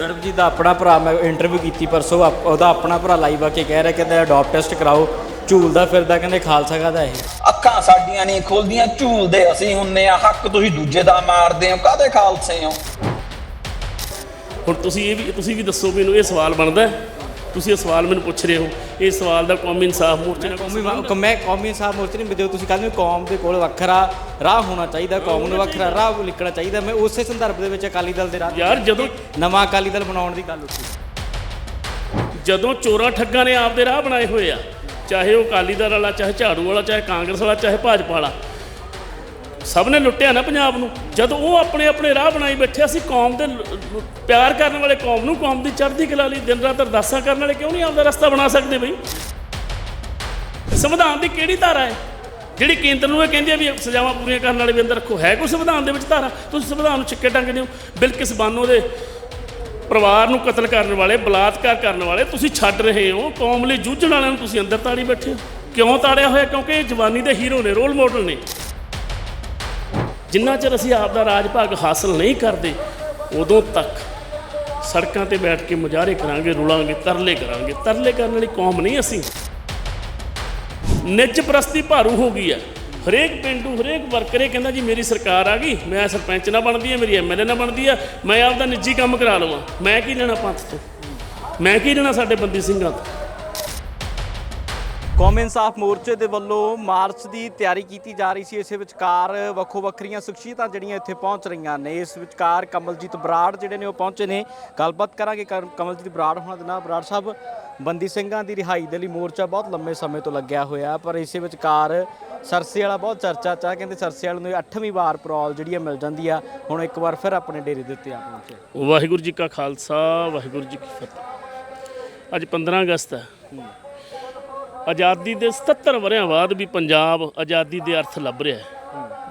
ਸਰਬਜੀਤ ਦਾ ਆਪਣਾ ਭਰਾ ਮੈਂ ਇੰਟਰਵਿਊ ਕੀਤੀ ਪਰਸੋਂ ਆਪ- ਉਹਦਾ ਆਪਣਾ ਭਰਾ ਲਾਈਵ ਆ ਕੇ ਕਹਿ ਰਿਹਾ ਕਹਿੰਦਾ ਅਡਾਪਟ ਟੈਸਟ ਕਰਾਓ ਝੂਲਦਾ ਫਿਰਦਾ ਕਹਿੰਦੇ ਖਾਲਸਾ ਕਾਹਦਾ ਇਹ ਅੱਖਾਂ ਸਾਡੀਆਂ ਨਹੀਂ ਖੁੱਲਦੀਆਂ ਝੂਲਦੇ ਅਸੀਂ ਹੁੰਨੇ ਆ ਹੱਕ ਤੁਸੀਂ ਦੂਜੇ ਦਾ ਮਾਰਦੇ ਹੋ ਕਾਦੇ ਖਾਲਸੇ ਹੋ ਹੁਣ ਤੁਸੀਂ ਇਹ ਵੀ ਤੁਸੀਂ ਵੀ ਦੱਸੋ ਮੈਨੂੰ ਇਹ ਸਵਾਲ ਬਣਦਾ ਹੈ? ਤੁਸੀਂ ਇਹ ਸਵਾਲ ਮੈਨੂੰ ਪੁੱਛ ਰਹੇ ਹੋ। ਇਹ ਸਵਾਲ ਦਾ ਕੌਮੀ ਇਨਸਾਫ ਮੋਰਚੇ ਨਾਲ ਕੌਮੀ ਵਾ- ਮੈਂ ਕੌਮੀ ਸਾਹਿਬ ਮੋਰਚੇ ਨਹੀਂ ਜਦੋਂ ਤੁਸੀਂ ਕਹਿੰਦੇ ਹੋ ਕੌਮ ਦੇ ਕੋਲ ਵੱਖਰਾ ਰਾਹ ਹੋਣਾ ਚਾਹੀਦਾ ਕੌਮ ਨੂੰ ਵੱਖਰਾ ਰਾਹ ਲਿਖਣਾ ਚਾਹੀਦਾ ਮੈਂ ਉਸੇ ਸੰਦਰਭ ਦੇ ਵਿੱਚ ਅਕਾਲੀ ਦਲ ਦੇ ਰਾਹ ਯਾਰ ਜਦੋਂ ਨਵਾਂ ਅਕਾਲੀ ਦਲ ਬਣਾਉਣ ਦੀ ਗੱਲ ਉੱਠੀ। ਜਦੋਂ ਚੋਰਾਂ ਠੱਗਾਂ ਨੇ ਆਪਦੇ ਰਾਹ ਬਣਾਏ ਹੋਏ ਆ ਚਾਹੇ ਉਹ ਅਕਾਲੀ ਦਲ ਵਾਲਾ ਚਾਹੇ ਝਾੜੂ ਵਾਲਾ ਚਾਹੇ ਕਾਂਗਰਸ ਵਾਲਾ ਚਾਹੇ ਭਾਜਪਾ ਵਾਲਾ ਸਭ ਨੇ ਲੁੱਟਿਆ ਨਾ ਪੰਜਾਬ ਨੂੰ। ਜਦੋਂ ਉਹ ਆਪਣੇ ਆਪਣੇ ਰਾਹ ਬਣਾਈ ਬੈਠੇ, ਅਸੀਂ ਕੌਮ ਦੇ ਪਿਆਰ ਕਰਨ ਵਾਲੇ ਕੌਮ ਨੂੰ ਕੌਮ ਦੀ ਚੜ੍ਹਦੀ ਕਲਾ ਲਈ ਦਿਨ ਰਾਤ ਅਰਦਾਸਾਂ ਕਰਨ ਵਾਲੇ ਕਿਉਂ ਨਹੀਂ ਆਪਦਾ ਰਸਤਾ ਬਣਾ ਸਕਦੇ ਬਈ? ਸੰਵਿਧਾਨ ਦੀ ਕਿਹੜੀ ਧਾਰਾ ਹੈ? ਜਿਹੜੀ ਕੇਂਦਰ ਨੂੰ ਇਹ ਕਹਿੰਦੀ ਹੈ ਵੀ ਸਜ਼ਾਵਾਂ ਪੂਰੀਆਂ ਕਰਨ ਵਾਲੇ ਵੀ ਅੰਦਰ ਰੱਖੋ। ਹੈ ਕੋਈ ਸੰਵਿਧਾਨ ਦੇ ਵਿੱਚ ਧਾਰਾ? ਤੁਸੀਂ ਸੰਵਿਧਾਨ ਨੂੰ ਛਿੱਕੇ ਟੰਗਦੇ ਹੋ ਬਿਲਕਿਸ ਬਾਨੋ ਦੇ ਪਰਿਵਾਰ ਨੂੰ ਕਤਲ ਕਰਨ ਵਾਲੇ, ਬਲਾਤਕਾਰ ਕਰਨ ਵਾਲੇ, ਤੁਸੀਂ ਛੱਡ ਰਹੇ ਹੋ। ਕੌਮ ਲਈ ਜੂਝਣ ਵਾਲਿਆਂ ਨੂੰ ਤੁਸੀਂ ਅੰਦਰ ਤਾੜੀ ਬੈਠੇ ਹੋ। ਕਿਉਂ ਤਾੜਿਆ ਹੋਇਆ? ਕਿਉਂਕਿ ਇਹ ਜਵਾਨੀ ਦੇ ਹੀਰੋ ਨੇ, ਰੋਲ ਮਾਡਲ ਨੇ। ਜਿੰਨਾ ਚਿਰ ਅਸੀਂ ਆਪ ਦਾ ਰਾਜ ਭਾਗ ਹਾਸਲ ਨਹੀਂ ਕਰਦੇ, ਉਦੋਂ ਤੱਕ ਸੜਕਾਂ ਤੇ ਬੈਠ ਕੇ ਮੁਜ਼ਾਹਰੇ ਕਰਾਂਗੇ, ਰੁਲਾਂਗੇ, ਤਰਲੇ ਕਰਾਂਗੇ। ਤਰਲੇ ਕਰਨ ਵਾਲੀ ਕੌਮ ਨਹੀਂ ਅਸੀਂ। ਨਿੱਜ ਪ੍ਰਸਤੀ ਭਾਰੂ ਹੋ ਗਈ ਹੈ। ਹਰੇਕ ਪਿੰਡੂ, ਹਰੇਕ ਵਰਕਰ ਇਹ ਕਹਿੰਦਾ ਜੀ, ਮੇਰੀ ਸਰਕਾਰ ਆ ਗਈ, ਮੈਂ ਸਰਪੰਚ ਨਾ ਬਣਦੀ ਹੈ, ਮੇਰੀ ਐਮਐਲਏ ਨਾ ਬਣਦੀ ਹੈ ਮੈਂ ਆਪਦਾ ਨਿੱਜੀ ਕੰਮ ਕਰਾ ਲਵਾਂ। ਮੈਂ ਕੀ ਲੈਣਾ ਪੰਥ ਤੋਂ? ਮੈਂ ਕੀ ਲੈਣਾ ਸਾਡੇ ਬੰਦੀ ਸਿੰਘਾਂ ਤੋਂ? ਕੌਮੀ ਇਨਸਾਫ ਮੋਰਚੇ ਦੇ ਵੱਲੋਂ ਮਾਰਚ ਦੀ ਤਿਆਰੀ ਕੀਤੀ ਜਾ ਰਹੀ ਸੀ। ਇਸੇ ਵਿਚਕਾਰ ਵੱਖੋ ਵੱਖਰੀਆਂ ਸ਼ਖਸੀਅਤਾਂ ਜਿਹੜੀਆਂ ਇੱਥੇ ਪਹੁੰਚ ਰਹੀਆਂ ਨੇ। ਇਸ ਵਿਚਕਾਰ ਕਮਲਜੀਤ ਬਰਾੜ ਜਿਹੜੇ ਨੇ ਉਹ ਪਹੁੰਚੇ ਨੇ। ਗੱਲਬਾਤ ਕਰਾਂਗੇ ਕਰ- ਕਮਲਜੀਤ ਬਰਾੜ ਹੋਣਾ ਦੇ ਨਾਲ। ਬਰਾੜ ਸਾਹਿਬ ਬੰਦੀ ਸਿੰਘਾਂ ਦੀ ਰਿਹਾਈ ਦੇ ਲਈ ਮੋਰਚਾ ਬਹੁਤ ਲੰਮੇ ਸਮੇਂ ਤੋਂ ਲੱਗਿਆ ਹੋਇਆ ਪਰ ਇਸੇ ਵਿਚਕਾਰ ਸਰਸੇ ਵਾਲਾ ਬਹੁਤ ਚਰਚਾ ਚਾ ਕਹਿੰਦੇ ਸਰਸੇ ਵਾਲੇ ਨੂੰ 8ਵੀਂ ਵਾਰ ਪਰੋਲ ਜਿਹੜੀ ਆ ਮਿਲ ਜਾਂਦੀ ਆ। ਹੁਣ ਇੱਕ ਵਾਰ ਫਿਰ ਆਪਣੇ ਡੇਰੇ ਦੇ ਉੱਤੇ ਆ ਪਹੁੰਚੇ। ਵਾਹਿਗੁਰੂ ਜੀ ਕਾ ਖਾਲਸਾ ਵਾਹਿਗੁਰੂ ਜੀ ਕੀ ਫਤਿਹ। ਅੱਜ 15 ਅਗਸਤ ਹੈ। ਆਜ਼ਾਦੀ ਦੇ 77 ਵਰਿਆਂ ਬਾਅਦ ਵੀ ਪੰਜਾਬ ਆਜ਼ਾਦੀ ਦੇ ਅਰਥ ਲੱਭ ਰਿਹਾ ਹੈ।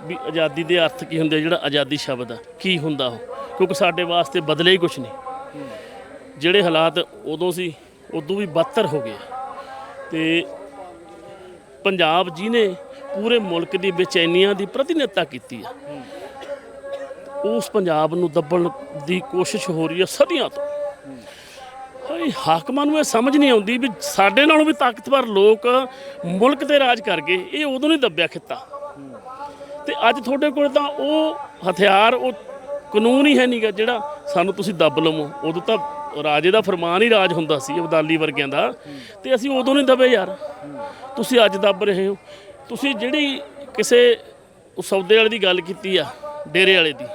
ਵੀ ਆਜ਼ਾਦੀ ਦੇ ਅਰਥ ਕੀ ਹੁੰਦੇ ਜਿਹੜਾ ਆਜ਼ਾਦੀ ਸ਼ਬਦ ਆ, ਕੀ ਹੁੰਦਾ ਉਹ? ਕਿਉਂਕਿ ਸਾਡੇ ਵਾਸਤੇ ਬਦਲੇ ਹੀ ਕੁਛ ਨਹੀਂ। ਜਿਹੜੇ ਹਾਲਾਤ ਉਦੋਂ ਸੀ, ਉਦੋਂ ਵੀ ਬਦਤਰ ਹੋ ਗਏ ਤੇ ਪੰਜਾਬ ਜਿਹਨੇ ਪੂਰੇ ਮੁਲਕ ਦੀ ਬੇਚੈਨੀਆਂ ਦੀ ਪ੍ਰਤੀਨਿਧਤਾ ਕੀਤੀ ਆ, ਉਸ ਪੰਜਾਬ ਨੂੰ ਦੱਬਣ ਦੀ ਕੋਸ਼ਿਸ਼ ਹੋ ਰਹੀ ਹੈ ਸਦੀਆਂ ਤੋਂ। ਹਾਏ ਹਾਕਮਾਂ ਨੂੰ ਇਹ ਸਮਝ ਨਹੀਂ ਆਉਂਦੀ ਵੀ ਸਾਡੇ ਨਾਲੋਂ ਵੀ ਤਾਕਤਵਰ ਲੋਕ ਮੁਲਕ ਤੇ ਰਾਜ ਕਰ ਗਏ, ਇਹ ਉਦੋਂ ਨਹੀਂ ਦੱਬਿਆ ਖਿੱਤਾ। ਤੇ ਅੱਜ ਤੁਹਾਡੇ ਕੋਲ ਤਾਂ ਉਹ ਹਥਿਆਰ, ਉਹ ਕਾਨੂੰਨ ਹੀ ਹੈ ਨਹੀਂਗਾ ਜਿਹੜਾ ਸਾਨੂੰ ਤੁਸੀਂ ਦੱਬ ਲਵੋ। ਉਦੋਂ ਤਾਂ ਰਾਜੇ ਦਾ ਫਰਮਾਨ ਹੀ ਰਾਜ ਹੁੰਦਾ ਸੀ, ਅਬਦਾਲੀ ਵਰਗਿਆਂ ਦਾ। ਤੇ ਅਸੀਂ ਉਦੋਂ ਨਹੀਂ ਦਬੇ ਯਾਰ। ਤੁਸੀਂ ਅੱਜ ਦੱਬ ਰਹੇ ਹੋ। ਤੁਸੀਂ ਜਿਹੜੀ ਕਿਸੇ ਸੌਦੇ ਵਾਲੇ ਦੀ ਗੱਲ ਕੀਤੀ ਆ, ਡੇਰੇ ਵਾਲੇ ਦੀ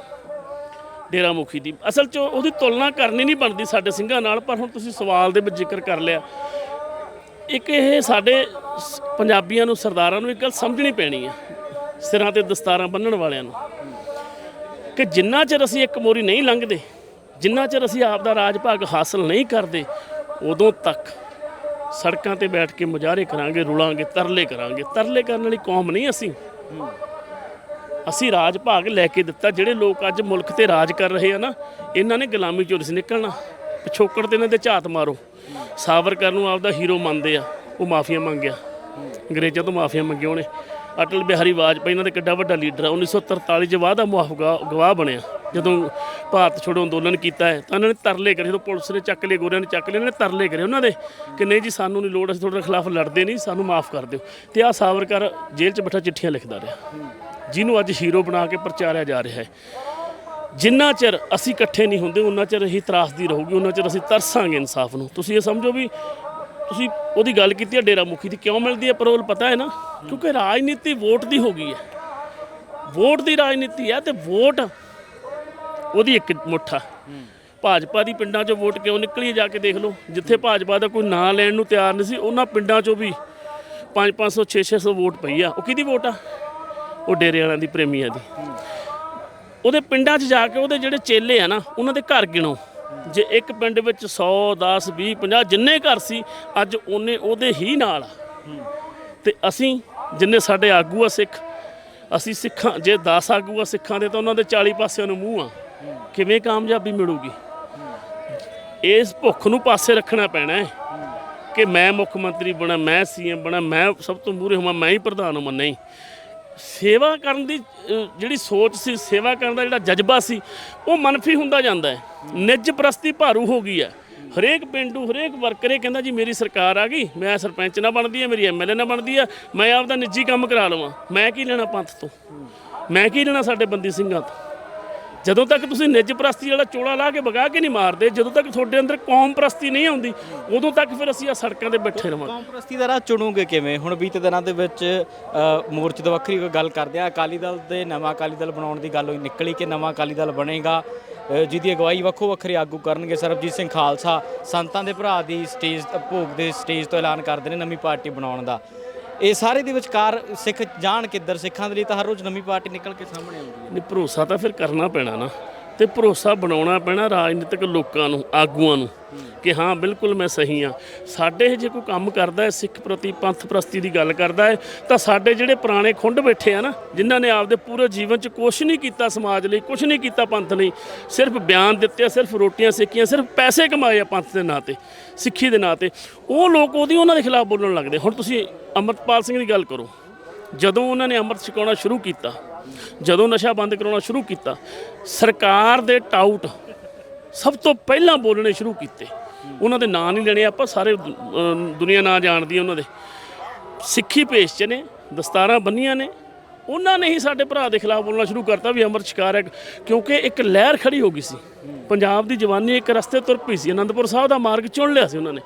ਡੇਰਾ ਮੁਖੀ ਦੀ। ਅਸਲ 'ਚ ਉਹਦੀ ਤੁਲਨਾ ਕਰਨੀ ਨਹੀਂ ਬਣਦੀ ਸਾਡੇ ਸਿੰਘਾਂ ਨਾਲ, ਪਰ ਹੁਣ ਤੁਸੀਂ ਸਵਾਲ ਦੇ ਵਿੱਚ ਜ਼ਿਕਰ ਕਰ ਲਿਆ। ਇੱਕ ਇਹ ਸਾਡੇ ਪੰਜਾਬੀਆਂ ਨੂੰ, ਸਰਦਾਰਾਂ ਨੂੰ ਇੱਕ ਗੱਲ ਸਮਝਣੀ ਪੈਣੀ ਹੈ ਸਿਰਾਂ ਤੇ ਦਸਤਾਰਾਂ ਬੰਨਣ ਵਾਲਿਆਂ ਨੂੰ। ਕਿ ਜਿੰਨਾ ਚਿਰ ਅਸੀਂ ਇੱਕ ਮੋਰੀ ਨਹੀਂ ਲੰਘਦੇ, ਜਿੰਨਾ ਚਿਰ ਅਸੀਂ ਆਪ ਦਾ ਰਾਜ ਭਾਗ ਹਾਸਲ ਨਹੀਂ ਕਰਦੇ, ਉਦੋਂ ਤੱਕ ਸੜਕਾਂ ਤੇ ਬੈਠ ਕੇ ਮੁਜ਼ਾਹਰੇ ਕਰਾਂਗੇ, ਰੁਲਾਂਗੇ, ਤਰਲੇ ਕਰਾਂਗੇ। ਤਰਲੇ ਕਰਨ ਵਾਲੀ ਕੌਮ ਨਹੀਂ ਅਸੀਂ। ਅਸੀਂ ਰਾਜ ਭਾਗ ਲੈ ਕੇ ਦਿੱਤਾ, ਜਿਹੜੇ ਲੋਕ ਅੱਜ ਮੁਲਕ ਤੇ ਰਾਜ ਕਰ ਰਹੇ ਆ ਨਾ, ਇਹਨਾਂ ਨੇ ਗੁਲਾਮੀ ਚੋਂ ਨਹੀਂ ਨਿਕਲਣਾ। ਪਿਛੋਕੜ ਤੇ ਇਹਨਾਂ ਦੇ ਝਾਤ ਮਾਰੋ। ਸਾਵਰਕਰ ਨੂੰ ਆਪਦਾ ਹੀਰੋ ਮੰਨਦੇ ਆ, ਉਹ ਮਾਫੀਆ ਮੰਗਿਆ। ਅੰਗਰੇਜ਼ਾਂ ਤੋਂ ਮਾਫੀਆ ਮੰਗੀਆਂ ਉਹਨੇ। ਅਟਲ ਬਿਹਾਰੀ ਵਾਜਪਾਈ, ਇਹਨਾਂ ਦੇ ਕਿੱਡਾ ਵੱਡਾ ਲੀਡਰ ਆ। 1943 ਚ ਵਾਅਦਾ ਮੁਆਫਗਾ ਗਵਾਹ ਬਣਿਆ। ਜਦੋਂ ਭਾਰਤ ਛੋੜੋ ਅੰਦੋਲਨ ਕੀਤਾ ਹੈ, ਤਾਂ ਇਹਨਾਂ ਨੇ ਤਰਲੇ ਕਰੇ। ਜਦੋਂ ਪੁਲਿਸ ਨੇ ਚੱਕ ਲਏ, ਗੋਰਿਆਂ ਨੇ ਚੱਕ ਲਏ, ਇਹਨਾਂ ਨੇ ਤਰਲੇ ਕਰੇ ਉਹਨਾਂ ਦੇ ਕਿ ਨਹੀਂ ਜੀ, ਸਾਨੂੰ ਨਹੀਂ ਲੋੜ, ਅਸੀਂ ਤੁਹਾਡੇ ਖਿਲਾਫ ਲੜਦੇ ਨਹੀਂ, ਸਾਨੂੰ ਮਾਫ ਕਰ ਦਿਓ। ਤੇ ਆ ਸਾਵਰਕਰ ਜੇਲ੍ਹ 'ਚ ਬੈਠਾ ਚਿੱਠੀਆਂ ਲਿਖਦਾ ਰਿਹਾ। ਜਿਹਨੂੰ ਅੱਜ ਹੀਰੋ ਬਣਾ ਕੇ ਪ੍ਰਚਾਰਿਆ ਜਾ ਰਿਹਾ ਹੈ। ਜਿੰਨਾ ਚਿਰ ਅਸੀਂ ਇਕੱਠੇ ਨਹੀਂ ਹੁੰਦੇ ਉਹਨਾਂ ਚਿਰ ਹੀ ਤਰਾਸਦੀ ਰਹੂਗੀ ਉਹਨਾਂ ਚਿਰ ਅਸੀਂ ਤਰਸਾਂਗੇ ਇਨਸਾਫ ਨੂੰ। ਤੁਸੀਂ ਇਹ ਸਮਝੋ ਵੀ ਤੁਸੀਂ ਉਹਦੀ ਗੱਲ ਕੀਤੀ ਹੈ ਡੇਰਾ ਮੁਖੀ ਦੀ, ਕਿਉਂ ਮਿਲਦੀ ਹੈ ਪਰੋਲ ਪਤਾ ਹੈ ਨਾ? ਕਿਉਂਕਿ ਰਾਜਨੀਤੀ ਵੋਟ ਦੀ ਹੋ ਗਈ ਹੈ। ਵੋਟ ਦੀ ਰਾਜਨੀਤੀ ਹੈ ਤੇ ਵੋਟ ਉਹਦੀ ਇੱਕ ਮੁੱਠਾ ਭਾਜਪਾ ਦੀ ਪਿੰਡਾਂ 'ਚੋਂ ਵੋਟ ਕਿਉਂ ਨਿਕਲੀ ਹੈ ਜਾ ਕੇ ਦੇਖ ਲਓ। ਜਿੱਥੇ ਭਾਜਪਾ ਦਾ ਕੋਈ ਨਾਂ ਲੈਣ ਨੂੰ ਤਿਆਰ ਨਹੀਂ ਸੀ, ਉਹਨਾਂ ਪਿੰਡਾਂ 'ਚੋਂ ਵੀ 5-500 6-600 ਵੋਟ ਪਈ ਆ। ਉਹ ਕਿਹਦੀ ਵੋਟ ਆ? ਉਹ ਡੇਰੇ ਵਾਲਿਆਂ ਦੀ ਪ੍ਰੇਮੀਆਂ ਦੀ ਉਹਦੇ ਪਿੰਡਾਂ 'ਚ ਜਾ ਕੇ ਉਹਦੇ ਜਿਹੜੇ ਚੇਲੇ ਆ ਨਾ, ਉਹਨਾਂ ਦੇ ਘਰ ਗਿਣੋ। ਜੇ ਇੱਕ ਪਿੰਡ ਵਿੱਚ 100 10 20 50 ਜਿੰਨੇ ਘਰ ਸੀ, ਅੱਜ ਉਹਨੇ ਉਹਦੇ ਹੀ ਨਾਲ ਤੇ ਅਸੀਂ ਜਿੰਨੇ ਸਾਡੇ ਆਗੂ ਆ ਸਿੱਖ, ਅਸੀਂ ਸਿੱਖਾਂ, ਜੇ 10 ਆਗੂ ਆ ਸਿੱਖਾਂ ਦੇ ਤਾਂ ਉਹਨਾਂ ਦੇ 40 ਪਾਸਿਆਂ ਨੂੰ ਮੂੰਹ ਆ। ਕਿਵੇਂ ਕਾਮਯਾਬੀ ਮਿਲੂਗੀ? ਇਸ ਭੁੱਖ ਨੂੰ ਪਾਸੇ ਰੱਖਣਾ ਪੈਣਾ ਹੈ ਕਿ ਮੈਂ ਮੁੱਖ ਮੰਤਰੀ ਬਣਾ, ਮੈਂ ਸੀਐਮ ਬਣਾ, ਮੈਂ ਸਭ ਤੋਂ ਮੂਹਰੇ ਹੋਵਾਂ, ਮੈਂ ਹੀ ਪ੍ਰਧਾਨ ਹੋਵਾਂ। ਨਹੀਂ। ਸੇਵਾ ਕਰਨ ਦੀ ਅ, ਜਿਹੜੀ ਸੋਚ ਸੀ ਸੇਵਾ ਕਰਨ ਦਾ ਜਿਹੜਾ ਜਜ਼ਬਾ ਸੀ ਉਹ ਮਨਫੀ ਹੁੰਦਾ ਜਾਂਦਾ ਹੈ। ਨਿੱਜ ਪ੍ਰਸਤੀ ਭਾਰੂ ਹੋ ਗਈ ਹੈ। ਹਰੇਕ ਪਿੰਡੂ ਹਰੇਕ ਵਰਕਰ ਇਹ ਕਹਿੰਦਾ ਜੀ ਮੇਰੀ ਸਰਕਾਰ ਆ ਗਈ ਮੈਂ ਸਰਪੰਚ ਨਾ ਬਣਦੀ ਹੈ ਮੇਰੀ ਐਮਐਲਏ ਨਾ ਬਣਦੀ ਹੈ ਮੈਂ ਆਪਦਾ ਨਿੱਜੀ ਕੰਮ ਕਰਾ ਲਵਾਂ। ਮੈਂ ਕੀ ਲੈਣਾ ਪੰਥ ਤੋਂ? ਮੈਂ ਕੀ ਲੈਣਾ ਸਾਡੇ ਬੰਦੀ ਸਿੰਘਾਂ ਤੋਂ? ਜਦੋਂ ਤੱਕ ਤੁਸੀਂ ਨਿੱਜ ਪ੍ਰਸਤੀ ਵਾਲਾ ਚੋਲਾ ਲਾ ਕੇ ਵਗਾ ਕੇ ਨਹੀਂ ਮਾਰਦੇ ਜਦੋਂ ਤੱਕ ਤੁਹਾਡੇ ਅੰਦਰ ਕੌਮ ਪ੍ਰਸਤੀ ਨਹੀਂ ਆਉਂਦੀ ਉਦੋਂ ਤੱਕ ਫਿਰ ਅਸੀਂ ਆ ਸੜਕਾਂ ਤੇ ਬੈਠੇ ਰਵਾਂਗੇ। ਕਾਂਗਰਸੀ ਦਾ ਰਾਹ ਚੁਣੋਗੇ ਕਿਵੇਂ? ਹੁਣ ਬੀਤੇ ਦਿਨਾਂ ਦੇ ਵਿੱਚ ਅ, ਮੋਰਚੇ ਤੋਂ ਵੱਖਰੀ ਕੋਈ ਗੱਲ ਕਰਦੇ ਆ ਅਕਾਲੀ ਦਲ ਦੇ ਨਵਾਂ ਅਕਾਲੀ ਦਲ ਬਣਾਉਣ ਦੀ ਗੱਲ ਹੋਈ ਨਿਕਲੀ ਕਿ ਨਵਾਂ ਅਕਾਲੀ ਦਲ ਬਣੇਗਾ ਅ, ਜਿਹਦੀ ਅਗਵਾਈ ਵੱਖੋ ਵੱਖਰੇ ਆਗੂ ਕਰਨਗੇ ਸਰਬਜੀਤ ਸਿੰਘ ਖਾਲਸਾ ਸੰਤਾਂ ਦੇ ਭਰਾ ਦੀ ਸਟੇਜ ਭੋਗ ਦੇ ਸਟੇਜ ਤੋਂ ਐਲਾਨ ਕਰਦੇ ਨੇ ਨਵੀਂ ਪਾਰਟੀ ਬਣਾਉਣ ਦਾ। ਇਹ ਸਾਰੇ ਦੇ ਵਿਚਕਾਰ ਸਿੱਖ ਜਾਣ ਕਿੱਧਰ, ਸਿੱਖਾਂ ਦੇ ਲਈ ਤਾਂ ਹਰ ਰੋਜ਼ ਨਵੀਂ ਪਾਰਟੀ ਨਿਕਲ ਕੇ ਸਾਹਮਣੇ ਆਉਂਦੀ ਹੈ। ਨਹੀਂ, ਭਰੋਸਾ ਤਾਂ ਫਿਰ ਕਰਨਾ ਪੈਣਾ ਨਾ। ਤੇ ਭਰੋਸਾ ਬਣਾਉਣਾ ਪੈਣਾ ਰਾਜਨੀਤਿਕ ਲੋਕਾਂ ਨੂੰ, ਆਗੂਆਂ ਨੂੰ ਕਿ ਹਾਂ, ਬਿਲਕੁਲ ਮੈਂ ਸਹੀ ਹਾਂ। ਸਾਡੇ ਜੇ ਕੋਈ ਕੰਮ ਕਰਦਾ ਹੈ, ਸਿੱਖ ਪ੍ਰਤੀ, ਪੰਥ ਪ੍ਰਸਤੀ ਦੀ ਗੱਲ ਕਰਦਾ ਹੈ, ਤਾਂ ਸਾਡੇ ਜਿਹੜੇ ਪੁਰਾਣੇ ਖੁੰਡ ਬੈਠੇ ਆ ਨਾ, ਜਿਨ੍ਹਾਂ ਨੇ ਆਪਦੇ ਪੂਰੇ ਜੀਵਨ 'ਚ ਕੁਝ ਨਹੀਂ ਕੀਤਾ ਸਮਾਜ ਲਈ ਕੁਝ ਨਹੀਂ ਕੀਤਾ ਪੰਥ ਲਈ, ਸਿਰਫ ਬਿਆਨ ਦਿੱਤੇ ਸਿਰਫ ਰੋਟੀਆਂ ਸੇਕੀਆਂ, ਸਿਰਫ ਪੈਸੇ ਕਮਾਏ ਆ ਪੰਥ ਦੇ ਨਾਂ ਤੇ, ਸਿੱਖੀ ਦੇ ਨਾਂ ਤੇ। ਉਹ ਲੋਕ ਉਹਦੀ ਉਹਨਾਂ ਦੇ ਖਿਲਾਫ ਬੋਲਣ ਲੱਗਦੇ। ਹੁਣ ਤੁਸੀਂ ਅਮਰਪਾਲ ਸਿੰਘ ਦੀ ਗੱਲ ਕਰੋ। ਜਦੋਂ ਉਹਨਾਂ ਨੇ ਅੰਮ੍ਰਿਤ ਛਕਾਉਣਾ ਸ਼ੁਰੂ ਕੀਤਾ ਜਦੋਂ ਨਸ਼ਾ ਬੰਦ ਕਰਾਉਣਾ ਸ਼ੁਰੂ ਕੀਤਾ, ਸਰਕਾਰ ਦੇ ਟਾਊਟ ਸਭ ਤੋਂ ਪਹਿਲਾਂ ਬੋਲਣੇ ਸ਼ੁਰੂ ਕੀਤੇ। ਉਹਨਾਂ ਦੇ ਨਾਂ ਨਹੀਂ ਲੈਣੇ, ਆਪਾਂ ਸਾਰੇ ਦੁ- ਅਮ ਦੁਨੀਆ ਨਾਂ ਜਾਣਦੀ ਉਹਨਾਂ ਦੇ। ਸਿੱਖੀ ਭੇਸ ਚ ਨੇ, ਦਸਤਾਰਾਂ ਬੰਨੀਆਂ ਨੇ ਉਹਨਾਂ ਨੇ ਹੀ ਸਾਡੇ ਭਰਾ ਦੇ ਖਿਲਾਫ ਬੋਲਣਾ ਸ਼ੁਰੂ ਕਰਤਾ ਵੀ ਅੰਮ੍ਰਿਤ ਛਕਾਰ ਹੈ ਕਿਉਂਕਿ ਇੱਕ ਲਹਿਰ ਖੜੀ ਹੋ ਗਈ ਸੀ। ਪੰਜਾਬ ਦੀ ਜਵਾਨੀ ਇੱਕ ਰਸਤੇ ਤੁਰ ਪਈ ਸੀ। ਅਨੰਦਪੁਰ ਸਾਹਿਬ ਦਾ ਮਾਰਗ ਚੁਣ ਲਿਆ ਸੀ ਉਹਨਾਂ ਨੇ।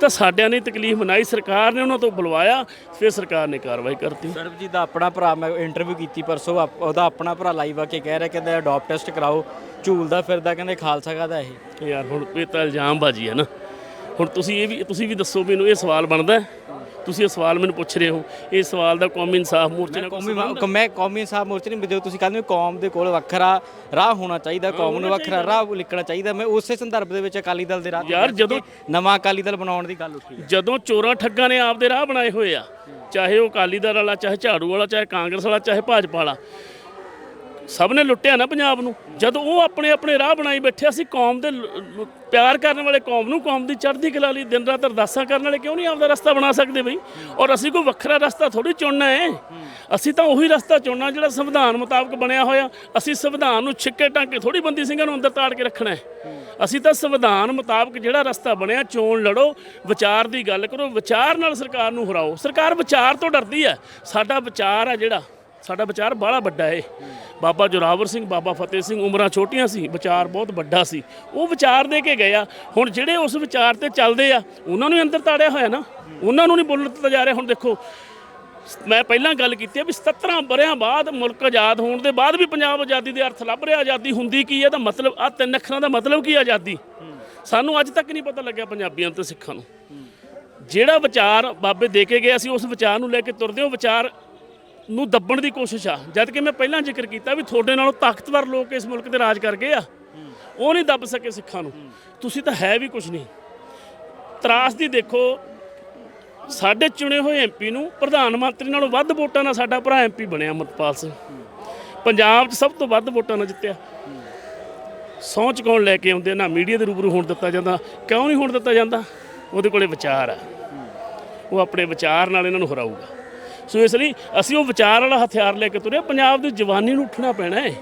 ਤਾਂ ਸਾਡਿਆਂ ਨੇ ਤਕਲੀਫ ਮਨਾਈ ਸਰਕਾਰ ਨੇ ਉਹਨਾਂ ਤੋਂ ਬੁਲਵਾਇਆ ਫਿਰ ਸਰਕਾਰ ਨੇ ਕਾਰਵਾਈ ਕਰਤੀ। ਸਰਬਜੀਤ ਦਾ ਆਪਣਾ ਭਰਾ ਮੈਂ ਇੰਟਰਵਿਊ ਕੀਤੀ ਪਰਸੋਂ ਉਹਦਾ ਆਪਣਾ ਭਰਾ ਲਾਈਵ ਆ ਕੇ ਕਹਿ ਰਿਹਾ ਕਹਿੰਦਾ ਅਡਾਪਟ ਟੈਸਟ ਕਰਾਓ ਝੂਲਦਾ ਫਿਰਦਾ ਕਹਿੰਦੇ ਖਾਲਸਾ ਕਾਹਦਾ ਇਹ? ਯਾਰ ਹੁਣ ਇਹ ਤਾਂ ਇਲਜ਼ਾਮ ਬਾਜੀ ਹੈ ਨਾ। ਹੁਣ ਤੁਸੀਂ ਇਹ ਵੀ ਤੁਸੀਂ ਵੀ ਦੱਸੋ ਮੈਨੂੰ ਇਹ ਸਵਾਲ ਬਣਦਾ ਹੈ? ਤੁਸੀਂ ਇਹ ਸਵਾਲ ਮੈਨੂੰ ਪੁੱਛ ਰਹੇ ਹੋ ਇਹ ਸਵਾਲ ਦਾ ਕੌਮੀ ਇਨਸਾਫ ਮੋਰਚੇ ਨਾਲ ਕੋਈ ਸੰਬੰਧ? ਮੈਂ ਕੌਮੀ ਸਾਹਿਬ ਮੋਰਚੇ ਨਹੀਂ ਜਦੋਂ ਤੁਸੀਂ ਕਹਿੰਦੇ ਹੋ ਕੌਮ ਦੇ ਕੋਲ ਵੱਖਰਾ ਰਾਹ ਹੋਣਾ ਚਾਹੀਦਾ ਕੌਮ ਨੂੰ ਵੱਖਰਾ ਰਾਹ ਲਿਖਣਾ ਚਾਹੀਦਾ ਮੈਂ ਉਸੇ ਸੰਦਰਭ ਦੇ ਵਿੱਚ ਅਕਾਲੀ ਦਲ ਦੇ ਰਾਹ ਤੇ ਯਾਰ, ਬੈਠ ਜਦੋਂ- ਨਵਾਂ ਅਕਾਲੀ ਦਲ ਬਣਾਉਣ ਦੀ ਗੱਲ ਉੱਠੀ ਹੈ। ਜਦੋਂ ਚੋਰਾਂ ਠੱਗਾਂ ਨੇ ਆਪਦੇ ਰਾਹ ਬਣਾਏ ਹੋਏ ਆ ਚਾਹੇ ਉਹ ਅਕਾਲੀ ਦਲ ਵਾਲਾ ਚਾਹੇ ਝਾੜੂ ਵਾਲਾ ਚਾਹੇ ਕਾਂਗਰਸ ਵਾਲਾ ਚਾਹੇ ਭਾਜਪਾ ਵਾਲਾ ਸਭ ਨੇ ਲੁੱਟਿਆ ਨਾ ਪੰਜਾਬ ਨੂੰ। ਜਦੋਂ ਉਹ ਆਪਣੇ ਆਪਣੇ ਰਾਹ ਬਣਾਈ ਬੈਠੇ, ਅਸੀਂ ਕੌਮ ਦੇ ਪਿਆਰ ਕਰਨ ਵਾਲੇ, ਕੌਮ ਨੂੰ ਕੌਮ ਦੀ ਚੜ੍ਹਦੀ ਕਲਾ ਲਈ ਦਿਨ ਰਾਤ ਅਰਦਾਸਾਂ ਕਰਨ ਵਾਲੇ ਕਿਉਂ ਨਹੀਂ ਆਪਦਾ ਰਸਤਾ ਬਣਾ ਸਕਦੇ ਬਈ? ਔਰ ਅਸੀਂ ਕੋਈ ਵੱਖਰਾ ਰਸਤਾ ਥੋੜੀ ਚੁਣਨਾ ਹੈ ਅਸੀਂ ਤਾਂ ਉਹੀ ਰਸਤਾ ਚੁਣਨਾ ਜਿਹੜਾ ਸੰਵਿਧਾਨ ਮੁਤਾਬਕ ਬਣਿਆ ਹੋਇਆ। ਅਸੀਂ ਸੰਵਿਧਾਨ ਨੂੰ ਛਿੱਕੇ ਟਾਂਕੇ ਥੋੜੀ ਬੰਦੀ ਸਿੰਘਾਂ ਨੂੰ ਅੰਦਰ ਤਾੜ ਕੇ ਰੱਖਣਾ ਹੈ ਅਸੀਂ ਤਾਂ ਸੰਵਿਧਾਨ ਮੁਤਾਬਕ ਜਿਹੜਾ ਰਸਤਾ ਬਣਿਆ, ਚੋਣ ਲੜੋ, ਵਿਚਾਰ ਦੀ ਗੱਲ ਕਰੋ, ਵਿਚਾਰ ਨਾਲ ਸਰਕਾਰ ਨੂੰ ਹਰਾਓ। ਸਰਕਾਰ ਵਿਚਾਰ ਤੋਂ ਡਰਦੀ ਹੈ। ਸਾਡਾ ਵਿਚਾਰ ਆ ਜਿਹੜਾ ਸਾਡਾ ਵਿਚਾਰ ਬਾਹਲਾ ਵੱਡਾ ਏ। ਬਾਬਾ ਜੋਰਾਵਰ ਸਿੰਘ, ਬਾਬਾ ਫਤਿਹ ਸਿੰਘ ਉਮਰਾਂ ਛੋਟੀਆਂ ਸੀ, ਵਿਚਾਰ ਬਹੁਤ ਵੱਡਾ ਸੀ। ਉਹ ਵਿਚਾਰ ਦੇ ਕੇ ਗਏ ਆ। ਹੁਣ ਜਿਹੜੇ ਉਸ ਵਿਚਾਰ ਤੇ ਚੱਲਦੇ ਆ, ਉਹਨਾਂ ਨੂੰ ਅੰਦਰ ਤਾੜਿਆ ਹੋਇਆ ਨਾ। ਉਹਨਾਂ ਨੂੰ ਨਹੀਂ ਬੋਲਣ ਦਿੱਤਾ ਜਾ ਰਿਹਾ। ਹੁਣ ਦੇਖੋ, ਮੈਂ ਪਹਿਲਾਂ ਗੱਲ ਕੀਤੀ ਹੈ ਵੀ 17 ਬਰਿਆਂ ਬਾਅਦ ਮੁਲਕ ਆਜ਼ਾਦ ਹੋਣ ਦੇ ਬਾਅਦ ਵੀ ਪੰਜਾਬ ਆਜ਼ਾਦੀ ਦੇ ਅਰਥ ਲੱਭ ਰਿਹਾ। ਆਜ਼ਾਦੀ ਹੁੰਦੀ ਕੀ ਹੈ ਦਾ ਮਤਲਬ ਆ ਤਿੰਨ ਅੱਖਰਾਂ ਦਾ ਮਤਲਬ ਕੀ ਆਜ਼ਾਦੀ? ਸਾਨੂੰ ਅੱਜ ਤੱਕ ਨਹੀਂ ਪਤਾ ਲੱਗਿਆ ਪੰਜਾਬੀਆਂ ਤੇ ਸਿੱਖਾਂ ਨੂੰ। ਜਿਹੜਾ ਵਿਚਾਰ ਬਾਬੇ ਦੇ ਕੇ ਗਏ ਅਸੀਂ, ਉਸ ਵਿਚਾਰ ਨੂੰ ਲੈ ਕੇ ਤੁਰਦੇ ਹਾਂ। ਵਿਚਾਰ ਨੂੰ ਦੱਬਣ ਦੀ ਕੋਸ਼ਿਸ਼ ਆ। ਜਦ ਕਿ ਮੈਂ ਪਹਿਲਾਂ ਜ਼ਿਕਰ ਕੀਤਾ ਵੀ ਤੁਹਾਡੇ ਨਾਲੋਂ ਤਾਕਤਵਰ ਲੋਕ ਇਸ ਮੁਲਕ ਤੇ ਰਾਜ ਕਰ ਗਏ ਆ। ਉਹ ਨਹੀਂ ਦੱਬ ਸਕੇ ਸਿੱਖਾਂ ਨੂੰ। ਤੁਸੀਂ ਤਾਂ ਹੈ ਵੀ ਕੁਝ ਨਹੀਂ। ਤਰਾਸ ਦੀ ਦੇਖੋ, ਸਾਡੇ ਚੁਣੇ ਹੋਏ ਐਮਪੀ ਨੂੰ ਪ੍ਰਧਾਨ ਮੰਤਰੀ ਨਾਲੋਂ ਵੱਧ ਵੋਟਾਂ ਨਾਲ ਸਾਡਾ ਭਰਾ ਐਮਪੀ ਬਣਿਆ, ਅਮਰਪਾਲ ਸਿੰਘ। ਪੰਜਾਬ 'ਚ ਸਭ ਤੋਂ ਵੱਧ ਵੋਟਾਂ ਨਾਲ ਜਿੱਤਿਆ। ਸਹੁੰ ਚੁਕਾਉਣ ਲੈ ਕੇ ਆਉਂਦੇ ਨਾ ਮੀਡੀਆ ਦੇ ਰੂਬਰੂ ਹੋਣ ਦਿੱਤਾ ਜਾਂਦਾ, ਕਿਉਂ ਨਹੀਂ ਹੋਣ ਦਿੱਤਾ ਜਾਂਦਾ? ਉਹਦੇ ਕੋਲੇ ਵਿਚਾਰ ਆ। ਉਹ ਆਪਣੇ ਵਿਚਾਰ ਨਾਲ ਇਹਨਾਂ ਨੂੰ ਹਰਾਊਗਾ। ਸੋ ਇਸ ਲਈ ਅਸੀਂ ਉਹ ਵਿਚਾਰ ਵਾਲਾ ਹਥਿਆਰ ਲੈ ਕੇ ਤੁਰੇ ਪੰਜਾਬ ਦੀ ਜਵਾਨੀ ਨੂੰ ਉੱਠਣਾ ਪੈਣਾ ਹੈ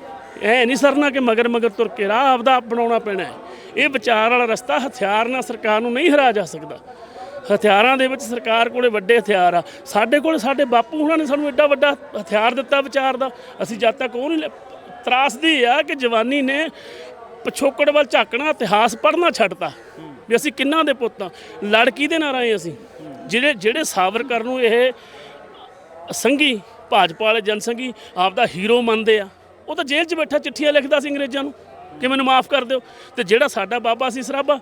ਐ ਨਹੀਂ ਸਰਨਾ ਕਿ ਮਗਰ ਮਗਰ ਤੁਰ ਕੇ ਰਾਹ ਆਪਦਾ ਆਪ ਬਣਾਉਣਾ ਪੈਣਾ ਹੈ ਇਹ ਵਿਚਾਰ ਵਾਲਾ ਰਸਤਾ ਹਥਿਆਰ ਨਾਲ ਸਰਕਾਰ ਨੂੰ ਨਹੀਂ ਹਰਾ ਜਾ ਸਕਦਾ। ਹਥਿਆਰਾਂ ਦੇ ਵਿੱਚ ਸਰਕਾਰ ਕੋਲੇ ਵੱਡੇ ਹਥਿਆਰ ਆ। ਸਾਡੇ ਕੋਲ ਸਾਡੇ ਬਾਪੂ ਹੁਣਾਂ ਨੇ ਸਾਨੂੰ ਐਡਾ ਵੱਡਾ ਹਥਿਆਰ ਦਿੱਤਾ ਵਿਚਾਰ ਦਾ। ਅਸੀਂ ਜਦ ਤੱਕ ਉਹ ਨਹੀਂ ਲੈ- ਤਰਾਸਦੀ ਆ ਕਿ ਜਵਾਨੀ ਨੇ ਪਿਛੋਕੜ ਵੱਲ ਝਾਕਣਾ, ਇਤਿਹਾਸ ਪੜ੍ਹਨਾ ਛੱਡਤਾ। ਵੀ ਅਸੀਂ ਕਿੰਨਾ ਦੇ ਪੁੱਤ ਆ। ਲੜਕੀ ਦੇ ਨਾਲ ਆਏ ਅਸੀਂ। ਜਿਹੜੇ ਜਿਹੜੇ ਸਾਵਰਕਰ ਨੂੰ ਇਹ ਸੰਗੀ, ਭਾਜਪਾ ਵਾਲੇ ਜਨਸੰਗੀ ਆਪਦਾ ਹੀਰੋ ਮੰਨਦੇ ਆ। ਉਹ ਤਾਂ ਜੇਲ੍ਹ 'ਚ ਬੈਠਾ, ਚਿੱਠੀਆਂ ਲਿਖਦਾ ਸੀ ਅੰਗਰੇਜ਼ਾਂ ਨੂੰ ਕਿ ਮੈਨੂੰ ਮਾਫ ਕਰ ਦਿਓ। ਤੇ ਜਿਹੜਾ ਸਾਡਾ ਬਾਬਾ ਸੀ ਸਰਾਭਾ,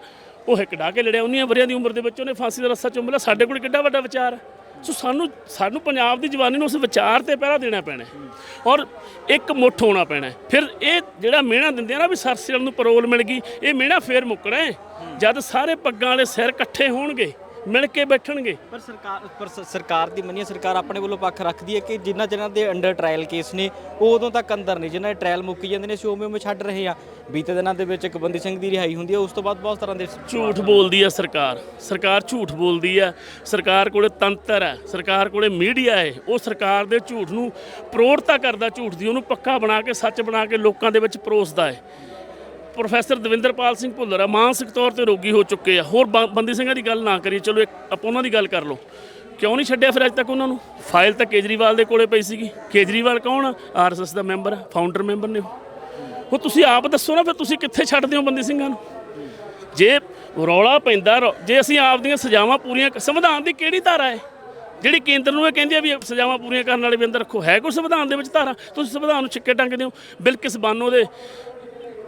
ਉਹ ਇੱਕ ਡਾ ਕੇ ਲੜਿਆ। 19 ਵਰਿਆਂ ਦੀ ਉਮਰ ਦੇ ਵਿੱਚ ਉਹਨੇ ਫਾਂਸੀ ਦਾ ਰੱਸਾ ਚੁੰਮ ਲਿਆ। ਸਾਡੇ ਕੋਲ ਕਿੱਡਾ ਵੱਡਾ ਵਿਚਾਰ ਹੈ। ਸੋ ਸਾਨੂੰ ਸਾਨੂੰ ਪੰਜਾਬ ਦੀ ਜਵਾਨੀ ਨੂੰ ਉਸ ਵਿਚਾਰ ਤੇ ਪਹਿਰਾ ਦੇਣਾ ਪੈਣਾ ਔਰ ਇੱਕ ਮੁੱਠ ਹੋਣਾ ਪੈਣਾ ਫਿਰ ਇਹ ਜਿਹੜਾ ਮਿਹਣਾ ਦਿੰਦੇ ਆ ਨਾ ਵੀ ਸਰਸੇਲ ਨੂੰ ਪਰੋਲ ਮਿਲ ਗਈ, ਇਹ ਮਿਹਣਾ ਫੇਰ ਮੁੱਕਣਾ ਜਦ ਸਾਰੇ ਪੱਗਾਂ ਵਾਲੇ ਸਿਰ ਇਕੱਠੇ ਹੋਣਗੇ ਮਿਲ ਕੇ ਬੈਠਣਗੇ। ਪਰ ਸਰਕਾਰ ਪਰ ਸ- ਸਰਕਾਰ ਦੀ ਮੰਨੀਏ ਸਰਕਾਰ ਆਪਣੇ ਵੱਲੋਂ ਪੱਖ ਰੱਖਦੀ ਹੈ ਕਿ ਜਿਨ੍ਹਾਂ ਜਿਨ੍ਹਾਂ ਦੇ ਅੰਡਰ ਟ੍ਰਾਇਲ ਕੇਸ ਨੇ ਉਹ ਉਦੋਂ ਤੱਕ ਅੰਦਰ ਨੇ ਜਿਨ੍ਹਾਂ ਦੇ ਟ੍ਰਾਇਲ ਮੁੱਕੀ ਜਾਂਦੇ ਨੇ ਅਸੀਂ ਉਵੇਂ ਉਵੇਂ ਛੱਡ ਰਹੇ ਆ ਬੀਤੇ ਦਿਨਾਂ ਦੇ ਵਿੱਚ ਇੱਕ ਬੰਦੀ ਸਿੰਘ ਦੀ ਰਿਹਾਈ ਹੁੰਦੀ ਹੈ ਉਸ ਤੋਂ ਬਾਅਦ ਬਹੁਤ ਤਰ੍ਹਾਂ ਦੇ ਝੂਠ ਬੋਲਦੀ ਹੈ ਸਰਕਾਰ। ਸਰਕਾਰ ਝੂਠ ਬੋਲਦੀ ਹੈ। ਸਰਕਾਰ ਕੋਲੇ ਤੰਤਰ ਹੈ ਸਰਕਾਰ ਕੋਲੇ ਮੀਡੀਆ ਹੈ। ਉਹ ਸਰਕਾਰ ਦੇ ਝੂਠ ਨੂੰ ਪ੍ਰੋੜਤਾ ਕਰਦਾ ਝੂਠ ਦੀ। ਉਹਨੂੰ ਪੱਕਾ ਬਣਾ ਕੇ ਸੱਚ ਬਣਾ ਕੇ ਲੋਕਾਂ ਦੇ ਵਿੱਚ ਪਰੋਸਦਾ ਹੈ। ਪ੍ਰੋਫੈਸਰ ਦਵਿੰਦਰਪਾਲ ਸਿੰਘ ਭੁੱਲਰ ਆ, ਮਾਨਸਿਕ ਤੌਰ ਤੇ ਰੋਗੀ ਹੋ ਚੁੱਕੇ ਆ। ਹੋਰ ਬ- ਬੰਦੀ ਸਿੰਘਾਂ ਦੀ ਗੱਲ ਨਾ ਕਰੀਏ, ਚਲੋ ਇੱਕ ਆਪਾਂ ਉਹਨਾਂ ਦੀ ਗੱਲ ਕਰ ਲਓ। ਕਿਉਂ ਨਹੀਂ ਛੱਡਿਆ ਫਿਰ ਅੱਜ ਤੱਕ ਉਹਨਾਂ ਨੂੰ? ਫਾਈਲ ਤਾਂ ਕੇਜਰੀਵਾਲ ਦੇ ਕੋਲੇ ਪਈ ਸੀਗੀ। ਕੇਜਰੀਵਾਲ ਕੌਣ? ਆ ਆਰਐਸਐਸ ਦਾ ਮੈਂਬਰ ਆ ਫਾਊਂਡਰ ਮੈਂਬਰ ਨੇ ਉਹ। ਹੁਣ ਤੁਸੀਂ ਆਪ ਦੱਸੋ ਨਾ, ਫਿਰ ਤੁਸੀਂ ਕਿੱਥੇ ਛੱਡਦੇ ਹੋ ਬੰਦੀ ਸਿੰਘਾਂ ਨੂੰ? ਜੇ ਰੌਲਾ ਪੈਂਦਾ, ਰੌ- ਜੇ ਅਸੀਂ ਆਪ ਦੀਆਂ ਸਜ਼ਾਵਾਂ ਪੂਰੀਆਂ ਕ- ਸੰਵਿਧਾਨ ਦੀ ਕਿਹੜੀ ਧਾਰਾ ਹੈ? ਜਿਹੜੀ ਕੇਂਦਰ ਨੂੰ ਇਹ ਕਹਿੰਦੀ ਆ ਵੀ ਇਹ ਸਜ਼ਾਵਾਂ ਪੂਰੀਆਂ ਕਰਨ ਵਾਲੇ ਵੀ ਅੰਦਰ ਰੱਖੋ। ਹੈ ਕੋਈ ਸੰਵਿਧਾਨ ਦੇ ਵਿੱਚ ਧਾਰਾ? ਤੁਸੀਂ ਸੰਵਿਧਾਨ ਨੂੰ ਛਿੱਕੇ ਟੰਗਦੇ ਹੋ। ਬਿਲਕਿਸ ਬਾਨੋ ਦੇ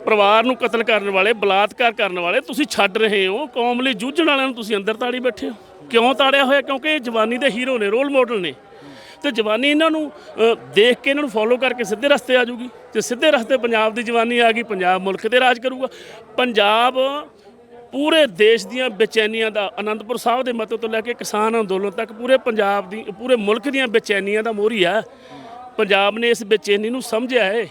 ਪਰਿਵਾਰ ਨੂੰ ਕਤਲ ਕਰਨ ਵਾਲੇ, ਬਲਾਤਕਾਰ ਕਰਨ ਵਾਲੇ, ਤੁਸੀਂ ਛੱਡ ਰਹੇ ਹੋ। ਕੌਮ ਲਈ ਜੂਝਣ ਵਾਲਿਆਂ ਨੂੰ ਤੁਸੀਂ ਅੰਦਰ ਤਾੜੀ ਬੈਠੇ ਹੋ। ਕਿਉਂ ਤਾੜਿਆ ਹੋਇਆ? ਕਿਉਂਕਿ ਇਹ ਜਵਾਨੀ ਦੇ ਹੀਰੋ ਨੇ, ਰੋਲ ਮਾਡਲ ਨੇ। ਤੇ ਜਵਾਨੀ ਇਹਨਾਂ ਨੂੰ ਦੇਖ ਕੇ ਇਹਨਾਂ ਨੂੰ ਫੋਲੋ ਕਰਕੇ ਸਿੱਧੇ ਰਸਤੇ ਆ ਜੂਗੀ ਤੇ ਸਿੱਧੇ ਰਸਤੇ ਪੰਜਾਬ ਦੀ ਜਵਾਨੀ ਆ ਗਈ, ਪੰਜਾਬ ਮੁਲਕ ਤੇ ਰਾਜ ਕਰੂਗਾ। ਪੰਜਾਬ ਪੂਰੇ ਦੇਸ਼ ਦੀਆਂ ਬੇਚੈਨੀਆਂ ਦਾ, ਅਨੰਦਪੁਰ ਸਾਹਿਬ ਦੇ ਮਤੇ ਤੋਂ ਲੈ ਕੇ ਕਿਸਾਨ ਅੰਦੋਲਨ ਤੱਕ ਪੂਰੇ ਪੰਜਾਬ ਦੀ, ਪੂਰੇ ਮੁਲਕ ਦੀਆਂ ਬੇਚੈਨੀਆਂ ਦਾ ਮੋਹਰੀ ਆ। ਪੰਜਾਬ ਨੇ ਇਸ ਬੇਚੈਨੀ ਨੂੰ ਸਮਝਿਆ ਹੈ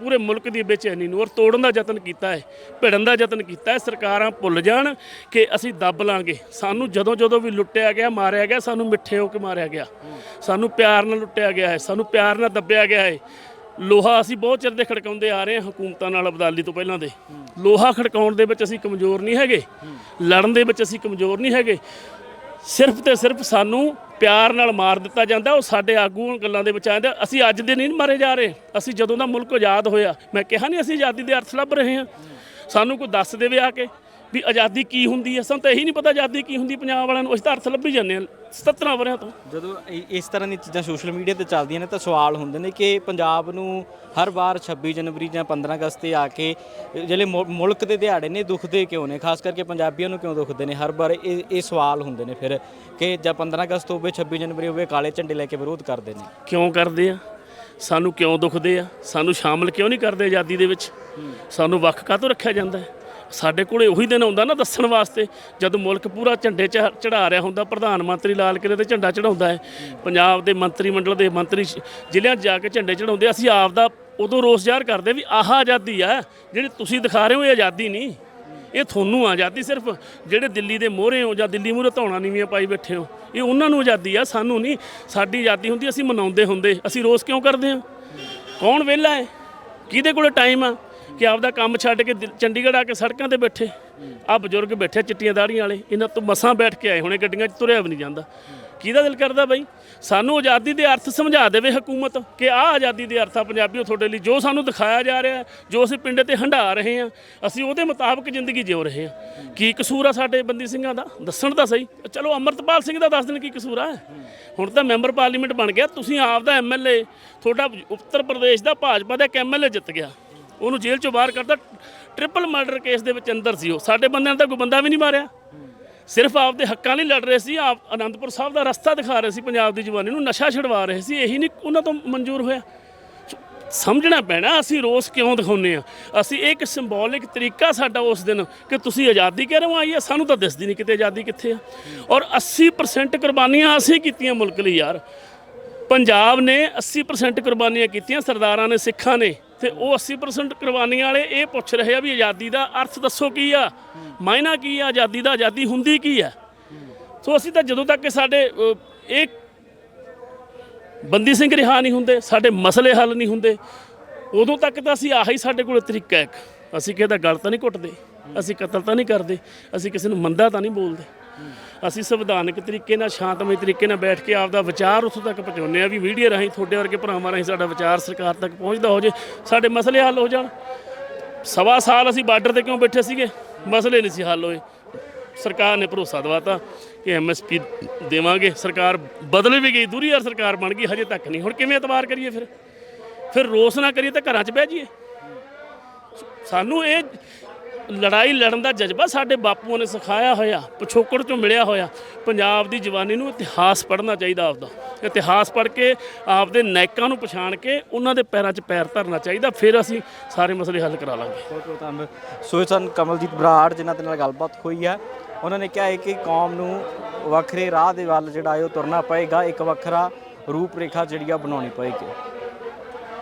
ਪੂਰੇ ਮੁਲਕ ਦੀ ਬੇਚੈਨੀ ਨੂੰ ਔਰ ਤੋੜਨ ਦਾ ਯਤਨ ਕੀਤਾ ਹੈ, ਭਿੜਨ ਦਾ ਯਤਨ ਕੀਤਾ ਹੈ, ਸਰਕਾਰਾਂ ਭੁੱਲ ਜਾਣ ਕਿ ਅਸੀਂ ਦੱਬ ਲਾਂਗੇ। ਸਾਨੂੰ ਜਦੋਂ ਜਦੋਂ ਵੀ ਲੁੱਟਿਆ ਗਿਆ, ਮਾਰਿਆ ਗਿਆ, ਸਾਨੂੰ ਮਿੱਠੇ ਹੋ ਕੇ ਮਾਰਿਆ ਗਿਆ। ਸਾਨੂੰ ਪਿਆਰ ਨਾਲ ਲੁੱਟਿਆ ਗਿਆ ਹੈ, ਸਾਨੂੰ ਪਿਆਰ ਨਾਲ ਦੱਬਿਆ ਗਿਆ ਹੈ। ਲੋਹਾ ਅਸੀਂ ਬਹੁਤ ਚਿਰ ਦੇ ਖੜਕਾਉਂਦੇ ਆ ਰਹੇ ਹਾਂ ਹਕੂਮਤਾਂ ਨਾਲ ਅਬਦਾਲੀ ਤੋਂ ਪਹਿਲਾਂ ਦੇ। ਲੋਹਾ ਖੜਕਾਉਣ ਦੇ ਵਿੱਚ ਅਸੀਂ ਕਮਜ਼ੋਰ ਨਹੀਂ ਹੈਗੇ। ਲੜਨ ਦੇ ਵਿੱਚ ਅਸੀਂ ਕਮਜ਼ੋਰ ਨਹੀਂ ਹੈਗੇ। ਸਿਰਫ ਤੇ ਸਿਰਫ ਸਾਨੂੰ ਪਿਆਰ ਨਾਲ ਮਾਰ ਦਿੱਤਾ ਜਾਂਦਾ, ਉਹ ਸਾਡੇ ਆਗੂ ਗੱਲਾਂ ਦੇ ਵਿੱਚ ਆਉਂਦਾ ਅਸੀਂ ਅੱਜ ਦੇ ਨਹੀਂ ਮਾਰੇ ਜਾ ਰਹੇ। ਅਸੀਂ ਜਦੋਂ ਦਾ ਮੁਲਕ ਆਜ਼ਾਦ ਹੋਇਆ, ਮੈਂ ਕਿਹਾ ਨਹੀਂ ਅਸੀਂ ਆਜ਼ਾਦੀ ਦੇ ਅਰਥ ਲੱਭ ਰਹੇ ਹਾਂ। ਸਾਨੂੰ ਕੋਈ ਦੱਸ ਦੇਵੇ ਆ ਕੇ ਵੀ ਆਜ਼ਾਦੀ ਕੀ ਹੁੰਦੀ ਹੈ? ਸਾਨੂੰ ਤਾਂ ਇਹੀ ਨਹੀਂ ਪਤਾ ਆਜ਼ਾਦੀ ਕੀ ਹੁੰਦੀ, ਪੰਜਾਬ ਵਾਲਿਆਂ ਨੂੰ ਅਸੀਂ ਤਾਂ ਅਰਥ ਲੱਭੀ ਜਾਂਦੇ ਹਾਂ। 77 ਵਰਿਆਂ ਤੋਂ। ਜਦੋਂ ਇ- ਇਸ ਤਰ੍ਹਾਂ ਦੀਆਂ ਚੀਜ਼ਾਂ ਸੋਸ਼ਲ ਮੀਡੀਆ ਤੇ ਚੱਲਦੀਆਂ ਨੇ ਤਾਂ ਸਵਾਲ ਹੁੰਦੇ ਨੇ ਕਿ ਪੰਜਾਬ ਨੂੰ ਹਰ ਵਾਰ 26 ਜਨਵਰੀ ਜਾਂ 15 ਅਗਸਤ ਤੇ ਆ ਕੇ ਜਿਹੜੇ ਮੁ- ਮੁਲਕ ਦੇ ਦਿਹਾੜੇ ਨੇ ਦੁਖਦੇ ਕਿਉਂ ਨੇ? ਖਾਸ ਕਰਕੇ ਪੰਜਾਬੀਆਂ ਨੂੰ ਕਿਉਂ ਦੁਖਦੇ ਨੇ? ਹਰ ਵਾਰ ਇਹ ਇਹ ਸਵਾਲ ਹੁੰਦੇ ਨੇ ਫਿਰ ਕਿ ਜਾਂ 15 ਅਗਸਤ ਹੋਵੇ 26 ਜਨਵਰੀ ਹੋਵੇ ਕਾਲੇ ਝੰਡੇ ਲੈ ਕੇ ਵਿਰੋਧ ਕਰਦੇ ਨੇ। ਕਿਉਂ ਕਰਦੇ ਆ? ਸਾਨੂੰ ਕਿਉਂ ਦੁਖਦੇ ਆ? ਸਾਨੂੰ ਸ਼ਾਮਲ ਕਿਉਂ ਨਹੀਂ ਕਰਦੇ ਆਜ਼ਾਦੀ ਦੇ ਵਿੱਚ? ਸਾਨੂੰ ਵੱਖ ਕਾਹਤੋਂ ਰੱਖਿਆ ਜਾਂਦਾ ਹੈ? ਸਾਡੇ ਕੋਲੇ ਉਹੀ ਦਿਨ ਆਉਂਦਾ ਨਾ ਦੱਸਣ ਵਾਸਤੇ, ਜਦ ਮੁਲਕ ਪੂਰਾ ਝੰਡੇ ਚੜਾ ਰਿਹਾ ਹੁੰਦਾ, ਪ੍ਰਧਾਨ ਮੰਤਰੀ ਲਾਲ ਕਿਲੇ ਤੇ ਝੰਡਾ ਚੜਾਉਂਦਾ ਹੈ। ਪੰਜਾਬ ਦੇ ਮੰਤਰੀ ਮੰਡਲ ਦੇ ਮੰਤਰੀ ਜ਼ਿਲ੍ਹਿਆਂ 'ਚ ਜਾ ਕੇ ਝੰਡੇ ਚੜਾਉਂਦੇ ਅਸੀਂ ਆਪ ਦਾ ਉਦੋਂ ਰੋਸ ਜ਼ਾਹਰ ਕਰਦੇ ਵੀ ਆਹ ਆਜ਼ਾਦੀ ਆ, ਜਿਹੜੀ ਤੁਸੀਂ ਦਿਖਾ ਰਹੇ ਹੋ ਇਹ ਆਜ਼ਾਦੀ ਨਹੀਂ। ਇਹ ਤੁਹਾਨੂੰ ਆਜ਼ਾਦੀ ਸਿਰਫ ਜਿਹੜੇ ਦਿੱਲੀ ਦੇ ਮੋਹਰੇ ਹੋ ਜਾਂ ਦਿੱਲੀ ਮੂਹਰੇ ਧੌਣਾ ਨੀਵੀਆਂ ਪਾਈ ਬੈਠੇ ਹੋ, ਇਹ ਉਹਨਾਂ ਨੂੰ ਆਜ਼ਾਦੀ ਆ, ਸਾਨੂੰ ਨਹੀਂ। ਸਾਡੀ ਆਜ਼ਾਦੀ ਹੁੰਦੀ, ਅਸੀਂ ਮਨਾਉਂਦੇ ਹੁੰਦੇ, ਅਸੀਂ ਰੋਸ ਕਿਉਂ ਕਰਦੇ ਹਾਂ? ਕੌਣ ਵਿਹਲਾ ਹੈ? ਕਿਹਦੇ ਕੋਲ ਟਾਈਮ ਆ? ਕਿ ਆਪਦਾ ਕੰਮ ਛੱਡ ਕੇ ਦਿਲ- ਚੰਡੀਗੜ੍ਹ ਆ ਕੇ ਸੜਕਾਂ ਤੇ ਬੈਠੇ। ਆ ਬਜ਼ੁਰਗ ਬੈਠੇ ਚਿੱਟੀਆਂ ਦਾੜੀਆਂ ਵਾਲੇ ਇਹਨਾਂ ਤੋਂ ਮਸਾਂ ਬੈਠ ਕੇ ਆਏ ਹੁਣੇ ਗੱਡੀਆਂ 'ਚ ਤੁਰਿਆ ਵੀ ਨਹੀਂ ਜਾਂਦਾ। ਕਿਹਦਾ ਦਿਲ ਕਰਦਾ ਬਈ? ਸਾਨੂੰ ਆਜ਼ਾਦੀ ਦੇ ਅਰਥ ਸਮਝਾ ਦੇਵੇ ਹਕੂਮਤ ਕਿ ਆਹ ਆਜ਼ਾਦੀ ਦੇ ਅਰਥ ਆ ਪੰਜਾਬੀਓ ਤੁਹਾਡੇ ਲਈ ਜੋ ਸਾਨੂੰ ਦਿਖਾਇਆ ਜਾ ਰਿਹਾ ਹੈ, ਜੋ ਅਸੀਂ ਪਿੰਡ ਤੇ ਹੰਢਾ ਰਹੇ ਹਾਂ ਅਸੀਂ ਉਹਦੇ ਮੁਤਾਬਕ ਜ਼ਿੰਦਗੀ ਜਿਉ ਰਹੇ ਹਾਂ। ਕੀ ਕਸੂਰ ਆ ਸਾਡੇ ਬੰਦੀ ਸਿੰਘਾਂ ਦਾ? ਦੱਸਣ ਤਾਂ ਸਹੀ। ਚਲੋ ਅਮਰਤਪਾਲ ਸਿੰਘ ਦਾ ਦੱਸ ਦੇਣ ਕੀ ਕਸੂਰ ਆ। ਹੁਣ ਤਾਂ ਮੈਂਬਰ ਪਾਰਲੀਮੈਂਟ ਬਣ ਗਿਆ ਤੁਸੀਂ ਆਪ ਦਾ ਐਮਐਲਏ ਤੁਹਾਡਾ ਉੱਤਰ ਪ੍ਰਦੇਸ਼ ਦਾ ਭਾਜਪਾ ਦਾ ਇੱਕ ਐਮਐਲਏ ਜਿੱਤ ਗਿਆ। ਉਹਨੂੰ ਜੇਲ੍ਹ ਚੋਂ ਬਾਹਰ ਕਰਦਾ ਟ੍ਰਿਪਲ ਮਰਡਰ ਕੇਸ ਦੇ ਵਿੱਚ ਅੰਦਰ ਸੀ ਉਹ। ਸਾਡੇ ਬੰਦਿਆਂ ਨੇ ਤਾਂ ਕੋਈ ਬੰਦਾ ਵੀ ਨਹੀਂ ਮਾਰਿਆ। ਸਿਰਫ ਆਪਦੇ ਹੱਕਾਂ ਲਈ ਲੜ ਰਹੇ ਸੀ। ਆਪ ਅਨੰਦਪੁਰ ਸਾਹਿਬ ਦਾ ਰਸਤਾ ਦਿਖਾ ਰਹੇ ਸੀ ਪੰਜਾਬ ਦੀ ਜਵਾਨੀ ਨੂੰ। ਨਸ਼ਾ ਛਡਵਾ ਰਹੇ ਸੀ। ਇਹੀ ਨਹੀਂ ਉਹਨਾਂ ਤੋਂ ਮਨਜ਼ੂਰ ਹੋਇਆ। ਸਮਝਣਾ ਪੈਣਾ, ਅਸੀਂ ਰੋਸ ਕਿਉਂ ਦਿਖਾਉਂਦੇ ਆ ਅਸੀਂ ਇਹ ਇੱਕ ਸਿੰਬੋਲਿਕ ਤਰੀਕਾ ਸਾਡਾ ਉਸ ਦਿਨ ਕਿ ਤੁਸੀਂ ਆਜ਼ਾਦੀ ਕਹਿ ਰਹੇ ਹੋ ਆਈ ਹੈ? ਸਾਨੂੰ ਤਾਂ ਦਿਸਦੀ ਨਹੀਂ ਕਿਤੇ ਆਜ਼ਾਦੀ ਕਿੱਥੇ ਆ। ਔਰ 80% ਕੁਰਬਾਨੀਆਂ ਅਸੀਂ ਕੀਤੀਆਂ ਮੁਲਕ ਲਈ ਯਾਰ। ਪੰਜਾਬ ਨੇ 80% ਕੁਰਬਾਨੀਆਂ ਕੀਤੀਆਂ, ਸਰਦਾਰਾਂ ਨੇ, ਸਿੱਖਾਂ ਨੇ। ਤੇ ਉਹ 80% ਕੁਰਬਾਨੀਆਂ ਵਾਲੇ ਇਹ ਪੁੱਛ ਰਹੇ ਆ ਵੀ ਆਜ਼ਾਦੀ ਦਾ ਅਰਥ ਦੱਸੋ ਕੀ ਆ? ਮਾਇਨਾ ਕੀ ਆ? ਆਜ਼ਾਦੀ ਦਾ ਆਜ਼ਾਦੀ ਹੁੰਦੀ ਕੀ ਆ? ਸੋ ਅਸੀਂ ਤਾਂ ਜਦੋਂ ਤੱਕ ਕਿ ਸਾਡੇ ਅ, ਇਹ ਬੰਦੀ ਸਿੰਘ ਰਿਹਾ ਨਹੀਂ ਹੁੰਦੇ ਸਾਡੇ ਮਸਲੇ ਹੱਲ ਨਹੀਂ ਹੁੰਦੇ ਉਦੋਂ ਤੱਕ ਤਾਂ ਅਸੀਂ ਆਹੀ ਸਾਡੇ ਕੋਲ ਤਰੀਕਾ ਇੱਕ। ਅਸੀਂ ਕਿਸੇ ਦਾ ਗਲ ਤਾਂ ਨਹੀਂ ਘੁੱਟਦੇ ਅਸੀਂ ਕਤਲ ਤਾਂ ਨਹੀਂ ਕਰਦੇ ਅਸੀਂ ਕਿਸੇ ਨੂੰ ਮੰਦਾ ਤਾਂ ਨਹੀਂ ਬੋਲਦੇ। ਅਸੀਂ ਸੰਵਿਧਾਨਕ ਤਰੀਕੇ ਨਾਲ, ਸ਼ਾਂਤਮਈ ਤਰੀਕੇ ਨਾਲ ਬੈਠ ਕੇ ਆਪਦਾ ਵਿਚਾਰ ਉੱਥੋਂ ਤੱਕ ਪਹੁੰਚਾਉਂਦੇ ਆ ਵੀ ਮੀਡੀਆ ਰਾਹੀਂ ਤੁਹਾਡੇ ਵਰਗੇ ਭਰਾਵਾਂ ਰਾਹੀਂ ਸਾਡਾ ਵਿਚਾਰ ਸਰਕਾਰ ਤੱਕ ਪਹੁੰਚਦਾ ਹੋ ਜੇ, ਸਾਡੇ ਮਸਲੇ ਹੱਲ ਹੋ ਜਾਣ। ਸਵਾ ਸਾਲ ਅਸੀਂ ਬਾਰਡਰ ਤੇ ਕਿਉਂ ਬੈਠੇ ਸੀਗੇ? ਮਸਲੇ ਨਹੀਂ ਸੀ ਹੱਲ ਹੋਏ। ਸਰਕਾਰ ਨੇ ਭਰੋਸਾ ਦਵਾਤਾ ਕਿ ਐਮਐਸਪੀ ਦੇਵਾਂਗੇ। ਸਰਕਾਰ ਬਦਲ ਵੀ ਗਈ, ਦੂਰੀ ਯਾਰ ਸਰਕਾਰ ਬਣ ਗਈ, ਹਜੇ ਤੱਕ ਨਹੀਂ। ਹੁਣ ਕਿਵੇਂ ਇਤਬਾਰ ਕਰੀਏ ਫਿਰ? ਫਿਰ ਰੋਸ ਨਾ ਕਰੀਏ ਤਾਂ ਘਰਾਂ 'ਚ ਬਹਿ ਜਾਈਏ। ਸਾਨੂੰ ਇਹ ਲੜਾਈ ਲੜਨ ਦਾ ਜਜ਼ਬਾ ਸਾਡੇ ਬਾਪੂਆਂ ਨੇ ਸਿਖਾਇਆ ਹੋਇਆ, ਪਿਛੋਕੜ ਚੋਂ ਮਿਲਿਆ ਹੋਇਆ। ਪੰਜਾਬ ਦੀ ਜਵਾਨੀ ਨੂੰ ਇਤਿਹਾਸ ਪੜ੍ਹਨਾ ਚਾਹੀਦਾ ਆਪਦਾ। ਇਤਿਹਾਸ ਪੜ੍ਹ ਕੇ ਆਪਦੇ ਨਾਇਕਾਂ ਨੂੰ ਪਛਾਣ ਕੇ ਉਹਨਾਂ ਦੇ ਪੈਰਾਂ 'ਚ ਪੈਰ ਧਰਨਾ ਚਾਹੀਦਾ, ਫਿਰ ਅਸੀਂ ਸਾਰੇ ਮਸਲੇ ਹੱਲ ਕਰਾ ਲਾਂਗੇ। ਬਹੁਤ ਬਹੁਤ ਧੰਨਵਾਦ ਸੋ ਸਨ ਕਮਲਜੀਤ ਬਰਾੜ, ਜਿਨ੍ਹਾਂ ਦੇ ਨਾਲ ਗੱਲਬਾਤ ਹੋਈ ਹੈ ਉਹਨਾਂ ਨੇ ਕਿਹਾ ਹੈ ਕਿ ਕੌਮ ਨੂੰ ਵੱਖਰੇ ਰਾਹ ਦੇ ਵੱਲ ਜਿਹੜਾ ਹੈ ਉਹ ਤੁਰਨਾ ਪਏਗਾ, ਇੱਕ ਵੱਖਰਾ ਰੂਪ ਰੇਖਾ ਜਿਹੜੀ ਆ ਬਣਾਉਣੀ ਪਏਗੀ।